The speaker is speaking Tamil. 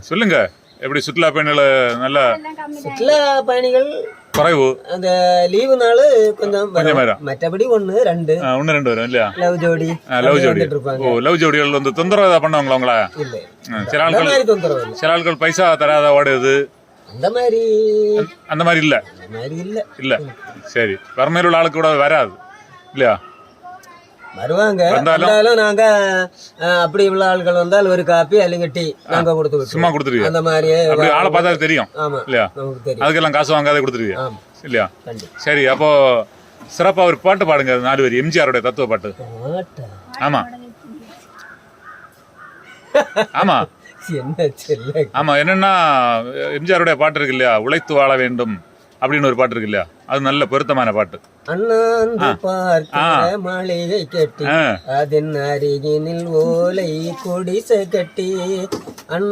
சொல்லுங்க. எப்படி சுற்றுலா பயணிகள் நல்ல சுற்றுலா பயணிகள் குறைவு. அந்த லீவு நாள் கொஞ்சம். மற்றபடி ஒன்று ரெண்டு. ஒண்ணு ரெண்டு வரும் இல்லையா? லவ் ஜோடி லவ் ஜோடி. ஓ லவ் ஜோடிகள் வந்து தொந்தரவு பண்ணுவாங்களா உங்களா? சில ஆட்கள் சில ஆட்கள் பைசா தராத ஓடுது. அந்த மாதிரி அந்த மாதிரி இல்ல. இல்லை. இல்ல. சரி. வறுமையில் உள்ள ஆளுக்கு கூட வராது. இல்லையா? வருவாங்க. வந்தாலும் நாங்க அப்படி உள்ள ஆட்கள் வந்தால் ஒரு காப்பி அல்லங்க டீ நாங்க கொடுத்து. சும்மா கொடுத்துருவீங்க அந்த மாதிரியே அப்படி ஆளை பார்த்தா தெரியும் ஆமா இல்லையா? நமக்கு தெரியும். அதுக்கெல்லாம் காசு வாங்காத கொடுத்துருவீங்க ஆமா. இல்லையா? சரி அப்போ சிறப்பா ஒரு பாட்டு பாடுங்க நாலு வரி எம்ஜிஆருடைய தத்துவ பாட்டு. ஆமா. ஆமா. ஆமா என்னன்னா எம்ஜிஆருடைய பாட்டு இருக்கு இல்லையா? உழைத்து வாழ வேண்டும். அப்படின்னு ஒரு பாட்டு இருக்கு இல்லையா அது நல்ல பொருத்தமான பாட்டு. அண்ணாந்து பார்க்கிற மாளிகை கட்டி அதன் அருகினில் ஓலை குடிசை கட்டி அண்ணா